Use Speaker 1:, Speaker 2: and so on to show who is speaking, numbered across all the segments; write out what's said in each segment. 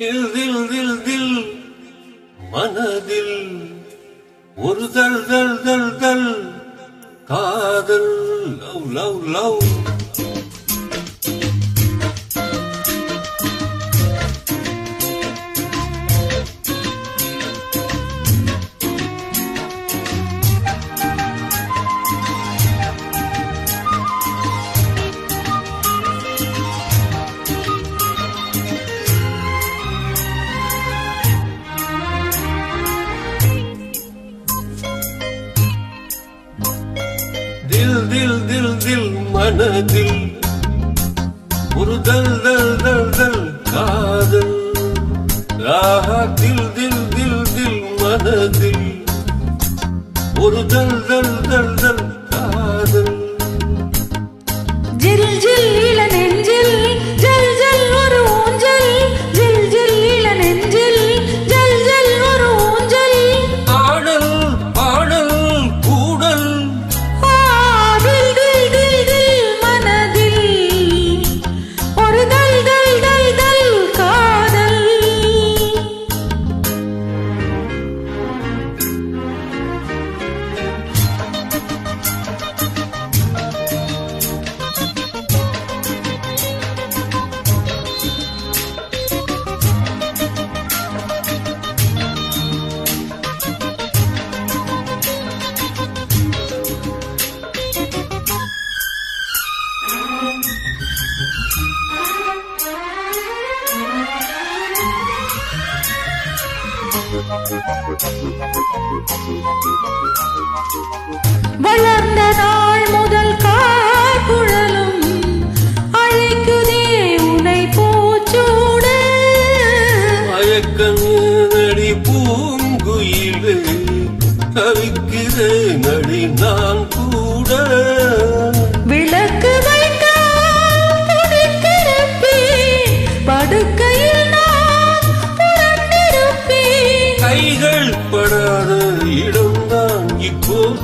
Speaker 1: தில் தில் தில் தில் மனதில் ஒரு தல் தல் தல் தல் காதல் லவ் லவ் லவ். தில் தில் தில் தில் மனதில். ஒரு தல் தல் தல் தல் காதல். ஆஹா தில் தில் தில் தில் மனதில். ஒரு தல் தல் தல் தல் காதல்.
Speaker 2: ஜில் ஜில் வளர்ந்த நாள் முதல் கார்குழலும் அழைக்குதே உனை பூச்சூடு.
Speaker 1: மயக்கம் நடி பூங்குயிலே தவிக்கிறேன் நடி நான்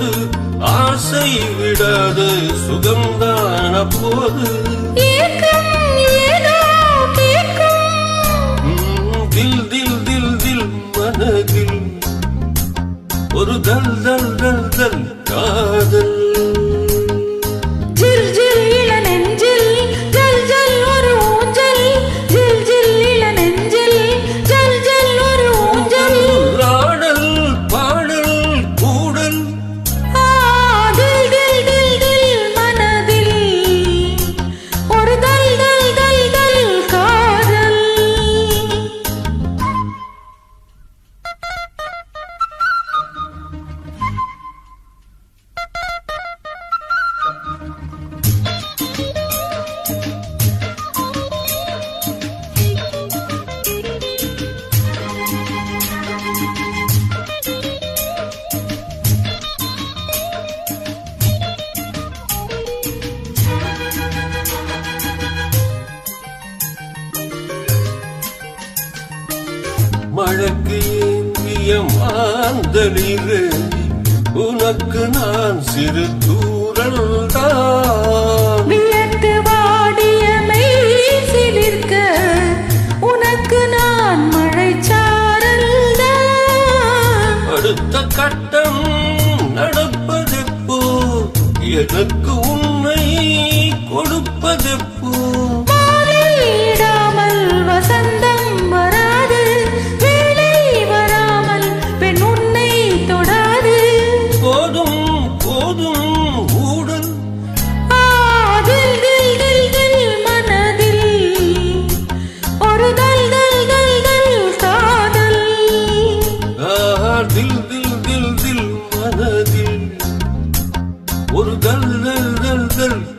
Speaker 1: போது ஆசை விடாத சுகம்தான போது தில் தில் தில் தில் மனதில் ஒரு தல் தல் தல் மழக்கு ஏந்திய மாந்தலிரு உனக்கு நான் சிறு தூரல் தான்
Speaker 2: விளக்கு வாடிய சிலிர்க்க உனக்கு நான் மழைச்சாரல்
Speaker 1: அடுத்த கட்டம் நடப்பதெப்போ எனக்கு
Speaker 2: தல்